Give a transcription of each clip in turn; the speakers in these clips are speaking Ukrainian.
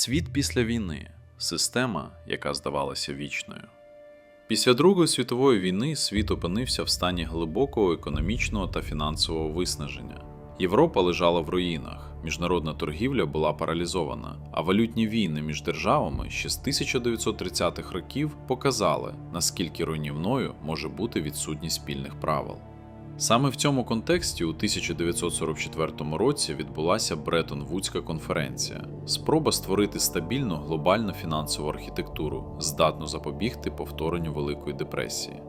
Світ після війни система, яка здавалася вічною. Після Другої світової війни світ опинився в стані глибокого економічного та фінансового виснаження. Європа лежала в руїнах, міжнародна торгівля була паралізована, а валютні війни між державами ще з 1930-х років показали, наскільки руйнівною може бути відсутність спільних правил. Саме в цьому контексті у 1944 році відбулася Бреттон-Вудська конференція спроба створити стабільну глобальну фінансову архітектуру, здатну запобігти повторенню Великої депресії.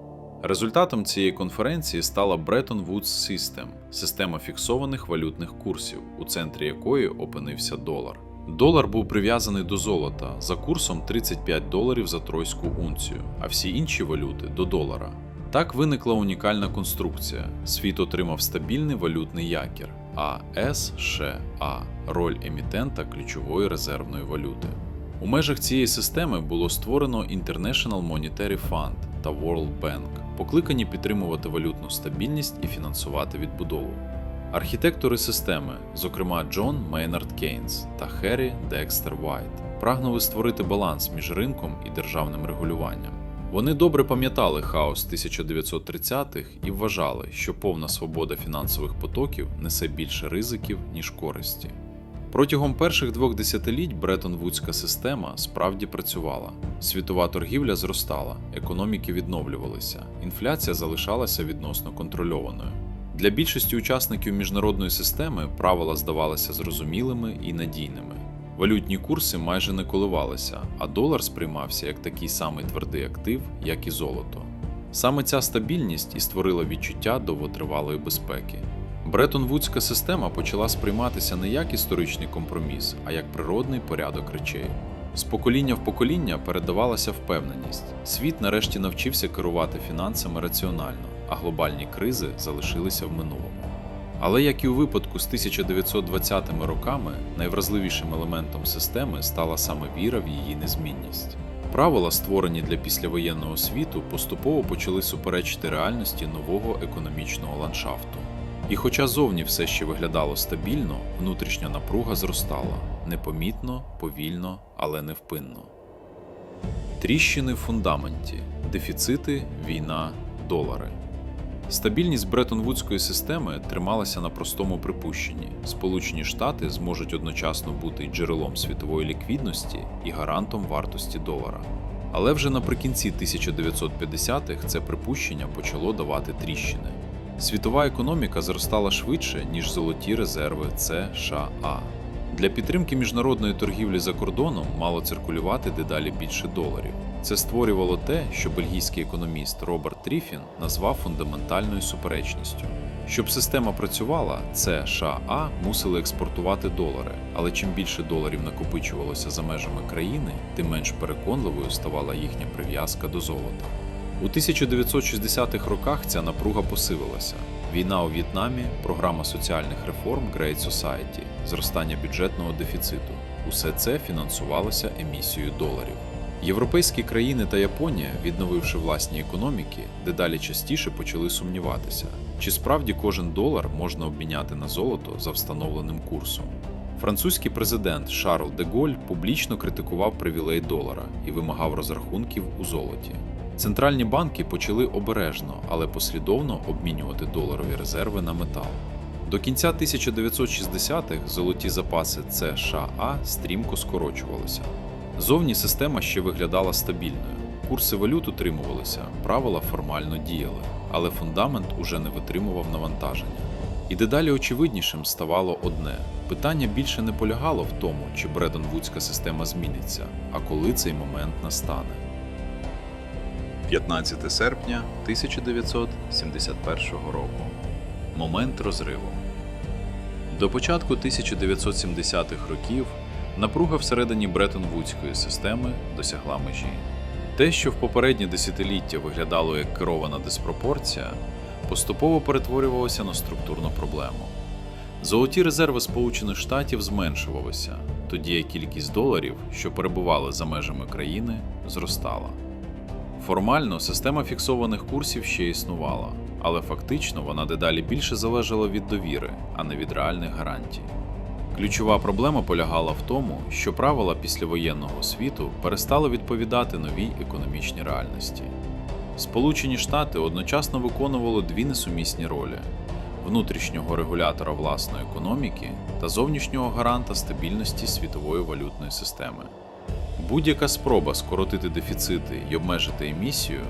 Результатом цієї конференції стала Bretton Woods System – система фіксованих валютних курсів, у центрі якої опинився долар. Долар був прив'язаний до золота за курсом 35 доларів за тройську унцію, а всі інші валюти до долара. Так виникла унікальна конструкція. Світ отримав стабільний валютний якір, а США – роль емітента ключової резервної валюти. У межах цієї системи було створено International Monetary Fund та World Bank, покликані підтримувати валютну стабільність і фінансувати відбудову. Архітектори системи, зокрема Джон Мейнард Кейнс та Херрі Декстер Вайт, прагнули створити баланс між ринком і державним регулюванням. Вони добре пам'ятали хаос 1930-х і вважали, що повна свобода фінансових потоків несе більше ризиків, ніж користі. Протягом перших двох десятиліть Бреттон-Вудська система справді працювала. Світова торгівля зростала, економіки відновлювалися, інфляція залишалася відносно контрольованою. Для більшості учасників міжнародної системи правила здавалися зрозумілими і надійними. Валютні курси майже не коливалися, а долар сприймався як такий самий твердий актив, як і золото. Саме ця стабільність і створила відчуття довготривалої безпеки. Бреттон-Вудська система почала сприйматися не як історичний компроміс, а як природний порядок речей. З покоління в покоління передавалася впевненість. Світ нарешті навчився керувати фінансами раціонально, а глобальні кризи залишилися в минулому. Але як і у випадку з 1920-ми роками, найвразливішим елементом системи стала саме віра в її незмінність. Правила, створені для післявоєнного світу, поступово почали суперечити реальності нового економічного ландшафту. І хоча зовні все ще виглядало стабільно, внутрішня напруга зростала непомітно, повільно, але невпинно. Тріщини в фундаменті, дефіцити, війна, долари. Стабільність Бреттон-Вудської системи трималася на простому припущенні: Сполучені Штати зможуть одночасно бути джерелом світової ліквідності і гарантом вартості долара. Але вже наприкінці 1950-х це припущення почало давати тріщини. Світова економіка зростала швидше, ніж золоті резерви США. Для підтримки міжнародної торгівлі за кордоном мало циркулювати дедалі більше доларів. Це створювало те, що бельгійський економіст Роберт Тріфін назвав фундаментальною суперечністю. Щоб система працювала, США мусили експортувати долари, але чим більше доларів накопичувалося за межами країни, тим менш переконливою ставала їхня прив'язка до золота. У 1960-х роках ця напруга посилилася. Війна у В'єтнамі, програма соціальних реформ Great Society, зростання бюджетного дефіциту усе це фінансувалося емісією доларів. Європейські країни та Японія, відновивши власні економіки, дедалі частіше почали сумніватися, чи справді кожен долар можна обміняти на золото за встановленим курсом. Французький президент Шарль де Голь публічно критикував привілей долара і вимагав розрахунків у золоті. Центральні банки почали обережно, але послідовно обмінювати доларові резерви на метал. До кінця 1960-х золоті запаси США стрімко скорочувалися. Зовні система ще виглядала стабільною. Курси валют утримувалися, правила формально діяли, але фундамент уже не витримував навантаження. І дедалі очевиднішим ставало одне: питання більше не полягало в тому, чи Бредон-Вудська система зміниться, а коли цей момент настане. 15 серпня 1971 року. Момент розриву. До початку 1970-х років напруга всередині Бреттон-Вудської системи досягла межі. Те, що в попередні десятиліття виглядало як керована диспропорція, поступово перетворювалося на структурну проблему. Золоті резерви Сполучених Штатів зменшувалися, тоді як кількість доларів, що перебували за межами країни, зростала. Формально система фіксованих курсів ще існувала, але фактично вона дедалі більше залежала від довіри, а не від реальних гарантій. Ключова проблема полягала в тому, що правила післявоєнного світу перестали відповідати новій економічній реальності. Сполучені Штати одночасно виконували дві несумісні ролі внутрішнього регулятора власної економіки та зовнішнього гаранта стабільності світової валютної системи. Будь-яка спроба скоротити дефіцити і обмежити емісію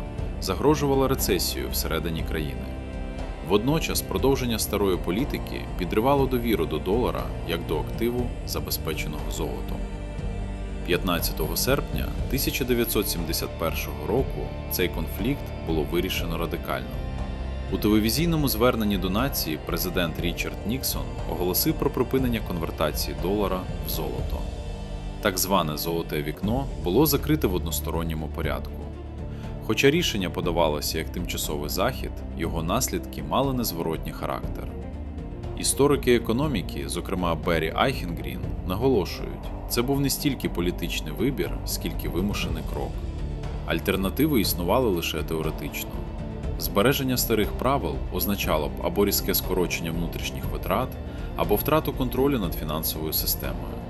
загрожувала рецесією всередині країни. Водночас продовження старої політики підривало довіру до долара як до активу, забезпеченого золотом. 15 серпня 1971 року цей конфлікт було вирішено радикально. У телевізійному зверненні до нації президент Річард Ніксон оголосив про припинення конвертації долара в золото. Так зване золоте вікно було закрите в односторонньому порядку. Хоча рішення подавалося як тимчасовий захід, його наслідки мали незворотній характер. Історики економіки, зокрема Беррі Айхенгрін, наголошують, це був не стільки політичний вибір, скільки вимушений крок. Альтернативи існували лише теоретично. Збереження старих правил означало б або різке скорочення внутрішніх витрат, або втрату контролю над фінансовою системою.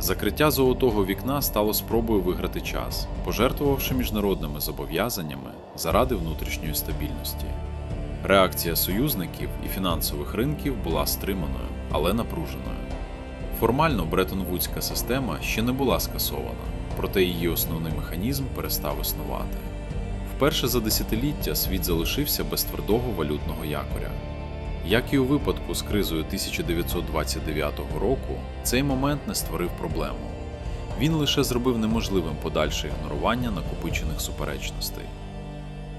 Закриття золотого вікна стало спробою виграти час, пожертвувавши міжнародними зобов'язаннями заради внутрішньої стабільності. Реакція союзників і фінансових ринків була стриманою, але напруженою. Формально Бреттон-Вудська система ще не була скасована, проте її основний механізм перестав існувати. Вперше за десятиліття світ залишився без твердого валютного якоря. Як і у випадку з кризою 1929 року, цей момент не створив проблему. Він лише зробив неможливим подальше ігнорування накопичених суперечностей.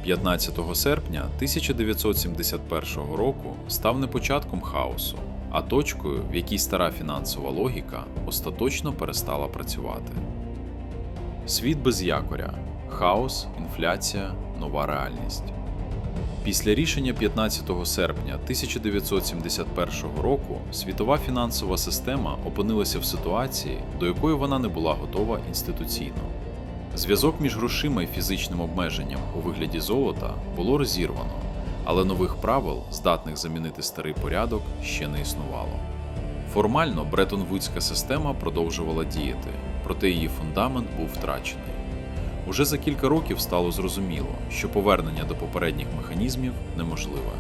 15 серпня 1971 року став не початком хаосу, а точкою, в якій стара фінансова логіка остаточно перестала працювати. Світ без якоря, хаос, інфляція, нова реальність. Після рішення 15 серпня 1971 року світова фінансова система опинилася в ситуації, до якої вона не була готова інституційно. Зв'язок між грошима і фізичним обмеженням у вигляді золота було розірвано, але нових правил, здатних замінити старий порядок, ще не існувало. Формально Бреттон-Вудська система продовжувала діяти, проте її фундамент був втрачений. Уже за кілька років стало зрозуміло, що повернення до попередніх механізмів неможливе.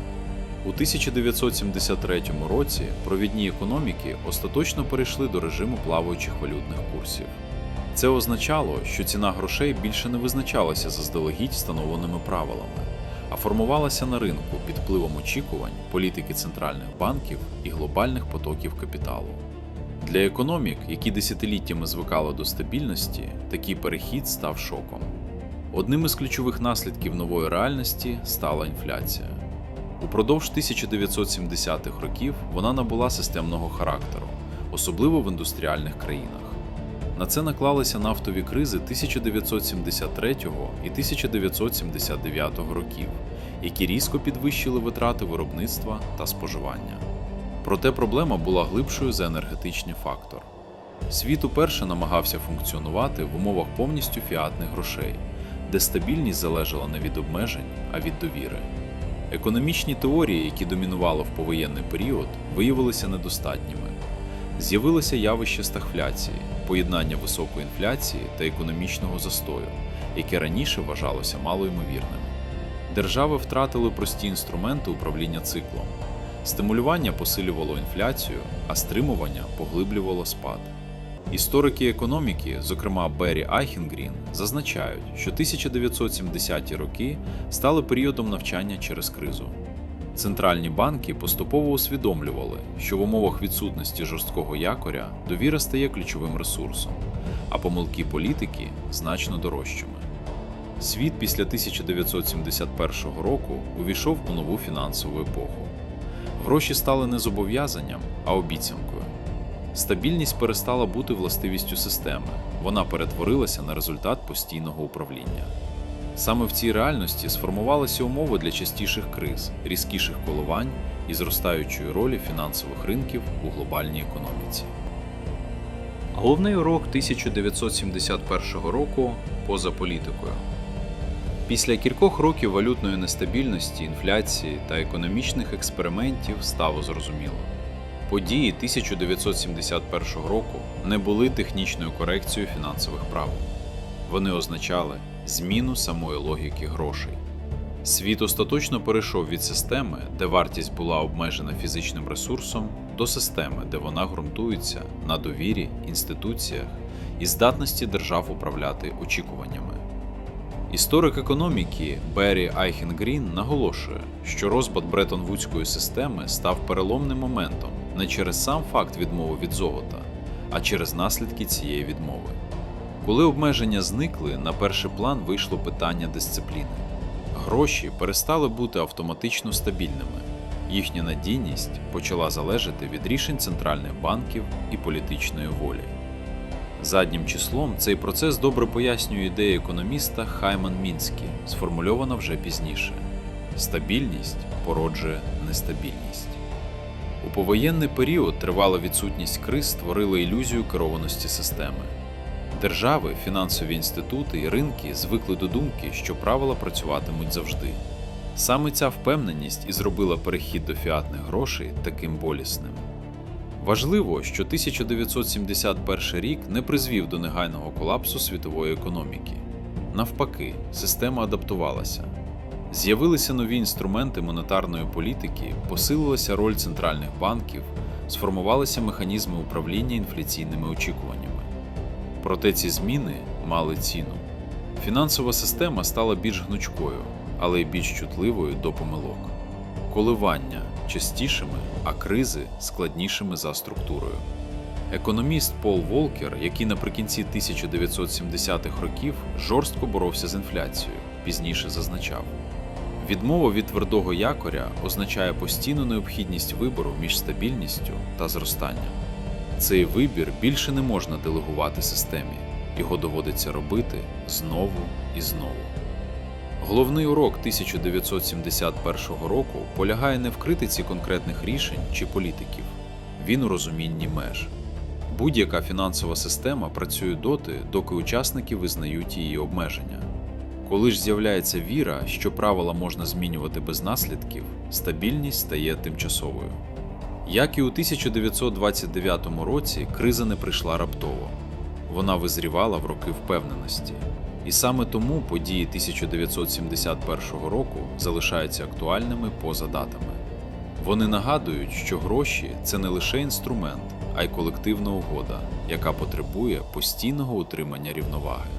У 1973 році провідні економіки остаточно перейшли до режиму плаваючих валютних курсів. Це означало, що ціна грошей більше не визначалася заздалегідь встановленими правилами, а формувалася на ринку під впливом очікувань, політики центральних банків і глобальних потоків капіталу. Для економік, які десятиліттями звикали до стабільності, такий перехід став шоком. Одним із ключових наслідків нової реальності стала інфляція. Упродовж 1970-х років вона набула системного характеру, особливо в індустріальних країнах. На це наклалися нафтові кризи 1973 і 1979 років, які різко підвищили витрати виробництва та споживання. Проте проблема була глибшою за енергетичний фактор. Світ уперше намагався функціонувати в умовах повністю фіатних грошей, де стабільність залежала не від обмежень, а від довіри. Економічні теорії, які домінували в повоєнний період, виявилися недостатніми. З'явилося явище стагфляції, поєднання високої інфляції та економічного застою, яке раніше вважалося малоймовірним. Держави втратили прості інструменти управління циклом. Стимулювання посилювало інфляцію, а стримування поглиблювало спад. Історики економіки, зокрема Беррі Айхенгрін, зазначають, що 1970-ті роки стали періодом навчання через кризу. Центральні банки поступово усвідомлювали, що в умовах відсутності жорсткого якоря довіра стає ключовим ресурсом, а помилки політики значно дорожчими. Світ після 1971 року увійшов у нову фінансову епоху. Гроші стали не зобов'язанням, а обіцянкою. Стабільність перестала бути властивістю системи, вона перетворилася на результат постійного управління. Саме в цій реальності сформувалися умови для частіших криз, різкіших коливань і зростаючої ролі фінансових ринків у глобальній економіці. Головний урок 1971 року поза політикою. Після кількох років валютної нестабільності, інфляції та економічних експериментів стало зрозуміло. Події 1971 року не були технічною корекцією фінансових правил. Вони означали зміну самої логіки грошей. Світ остаточно перейшов від системи, де вартість була обмежена фізичним ресурсом, до системи, де вона ґрунтується на довірі, інституціях і здатності держав управляти очікуваннями. Історик економіки Беррі Айхенгрін наголошує, що розпад Бреттон-Вудської системи став переломним моментом не через сам факт відмови від золота, а через наслідки цієї відмови. Коли обмеження зникли, на перший план вийшло питання дисципліни. Гроші перестали бути автоматично стабільними. Їхня надійність почала залежати від рішень центральних банків і політичної волі. Заднім числом цей процес добре пояснює ідея економіста Хайман Мінські, сформульована вже пізніше: стабільність породжує нестабільність. У повоєнний період тривала відсутність криз створила ілюзію керованості системи. Держави, фінансові інститути і ринки звикли до думки, що правила працюватимуть завжди. Саме ця впевненість і зробила перехід до фіатних грошей таким болісним. Важливо, що 1971 рік не призвів до негайного колапсу світової економіки. Навпаки, система адаптувалася. З'явилися нові інструменти монетарної політики, посилилася роль центральних банків, сформувалися механізми управління інфляційними очікуваннями. Проте ці зміни мали ціну. Фінансова система стала більш гнучкою, але й більш чутливою до помилок. Коливання частішими, а кризи складнішими за структурою. Економіст Пол Волкер, який наприкінці 1970-х років жорстко боровся з інфляцією, пізніше зазначав: відмова від твердого якоря означає постійну необхідність вибору між стабільністю та зростанням. Цей вибір більше не можна делегувати системі, його доводиться робити знову і знову. Головний урок 1971 року полягає не в критиці конкретних рішень чи політиків, він у розумінні меж. Будь-яка фінансова система працює доти, доки учасники визнають її обмеження. Коли ж з'являється віра, що правила можна змінювати без наслідків, стабільність стає тимчасовою. Як і у 1929 році, криза не прийшла раптово. Вона визрівала в роки впевненості. І саме тому події 1971 року залишаються актуальними поза датами. Вони нагадують, що гроші це не лише інструмент, а й колективна угода, яка потребує постійного утримання рівноваги.